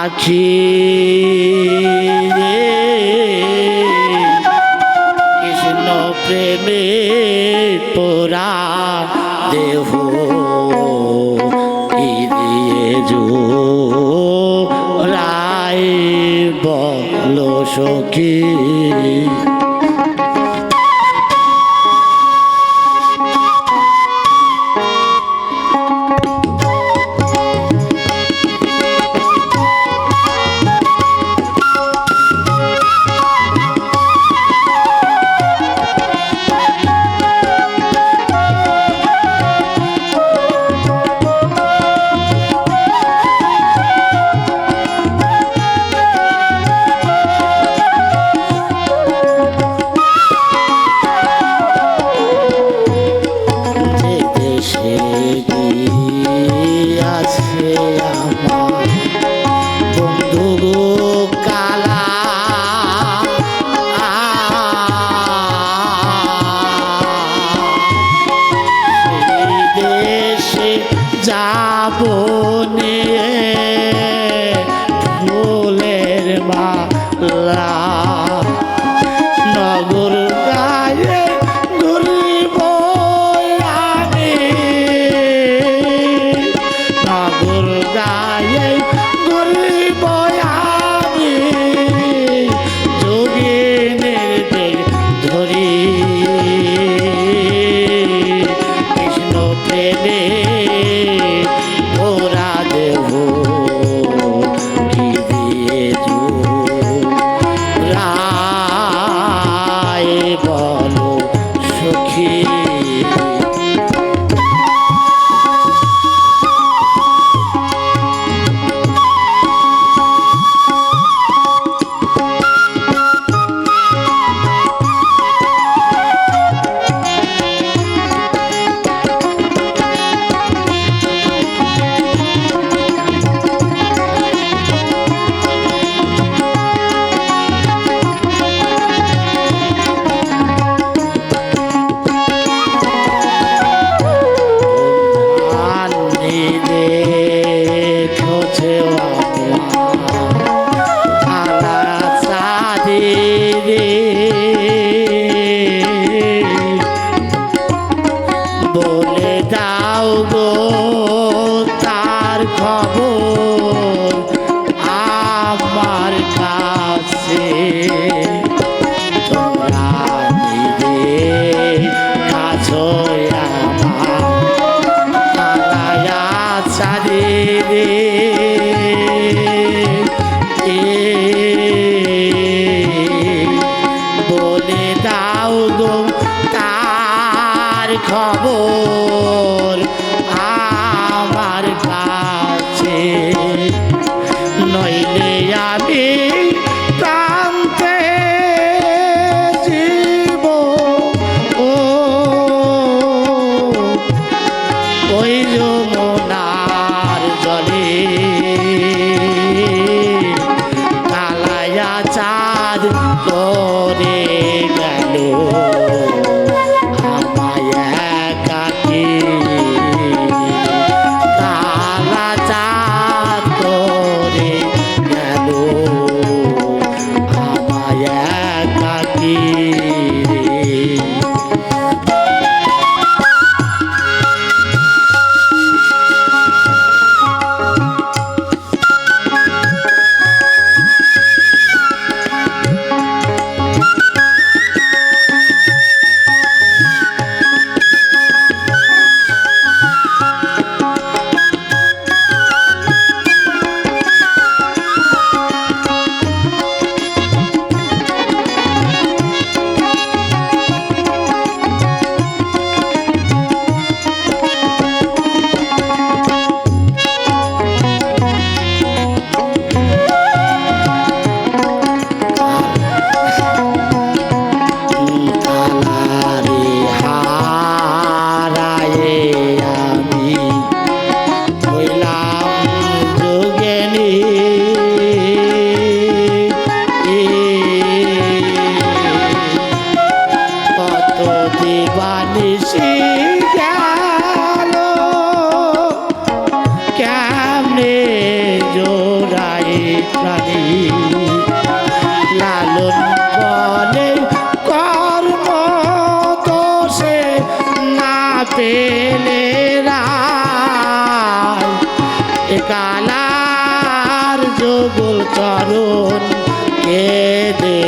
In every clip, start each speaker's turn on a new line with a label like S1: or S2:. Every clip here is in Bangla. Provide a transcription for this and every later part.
S1: আছি কৃষ্ণ প্রেমে পোরা দেহ দিয়ে রায় বলো সখী? দাও গো তার খবর amor. দিবানিসি গেল, কেমনে জোড়াই প্রাণী? লালন সে না পেলে কালার যুগল চরণ কে দে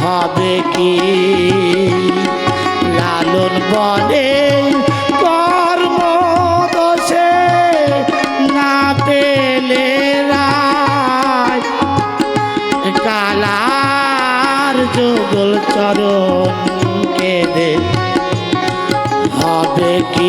S1: হবে কি? হবে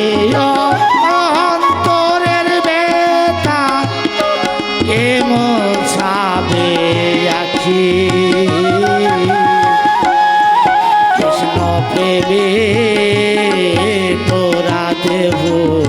S1: তোরা